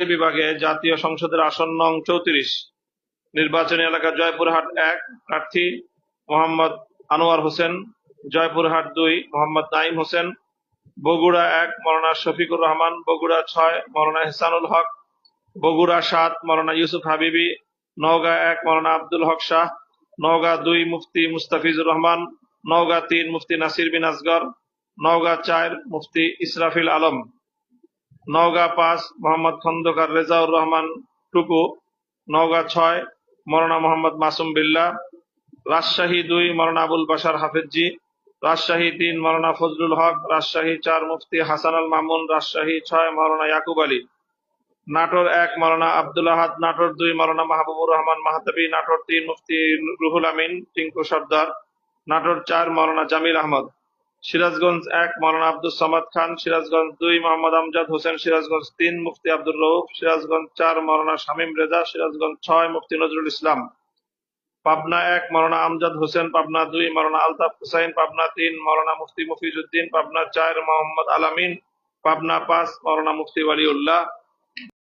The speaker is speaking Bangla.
বিভাগে জাতীয় সংসদের আসন নং চৌত্রিশ। নির্বাচনী এলাকা জয়পুরহাট এক, প্রার্থী মোহাম্মদ আনোয়ার হোসেন, জয়পুরহাট দুই, মোহাম্মদ নাইম হোসেন, বগুড়া এক মরনা শফিকুর রহমান, বগুড়া ছয় মরনা হেসানুল হক, বগুড়া সাত মরনা ইউসুফ হাবিবি, নওগাঁ এক মরনা আব্দুল হক শাহ, নওগাঁ দুই, মুফতি মুস্তাফিজুর রহমান, নওগাঁ তিন, মুফতি নাসির বিন আসগর, নওগাঁ চার, মুফতি ইসরাফিল আলম। নওগাঁ পাঁচ, মোহাম্মদ খন্দকার রেজাউর রহমান টুকু। নওগাঁ ছয় মরনা মোহাম্মদ মাসুম বিল্লা। রাজশাহী দুই মরনা আবুল বাসার হাফেজি। রাজশাহী তিন মরনা ফজলুল হক। রাজশাহী চার, মুফতি হাসান আল মামুন। রাজশাহী ছয় মরনা ইয়াকুব আলী। নাটোর এক মরনা আব্দুল আহাদ। নাটোর দুই মরনা মাহবুবুর রহমান মাহাতাবি। নাটোর তিন, মুফতি রুহুল আমিন টিঙ্কু সর্দার। নাটোর চার মরনা জামিল আহমদ। সিরাজগঞ্জ এক মরনা আব্দুল সামাদ খান, সিরাজগঞ্জ দুই, মোহাম্মদ আমজাদ হোসেন, সিরাজগঞ্জ তিন, মুফতি আব্দুর রৌফ সিরাজগঞ্জ চার মরনা শামীম রেজা, সিরাজগঞ্জ ছয়, মুফতি নজরুল ইসলাম। পাবনা এক মরনা আমজাদ হোসেন, পাবনা দুই মরনা আলতাফ হুসাইন, পাবনা তিন মরনা মুফতি মফিজউদ্দিন পাবনা চার, মোহাম্মদ আলামিন পাবনা পাঁচ মরনা মুফতি ওয়ালিউল্লাহ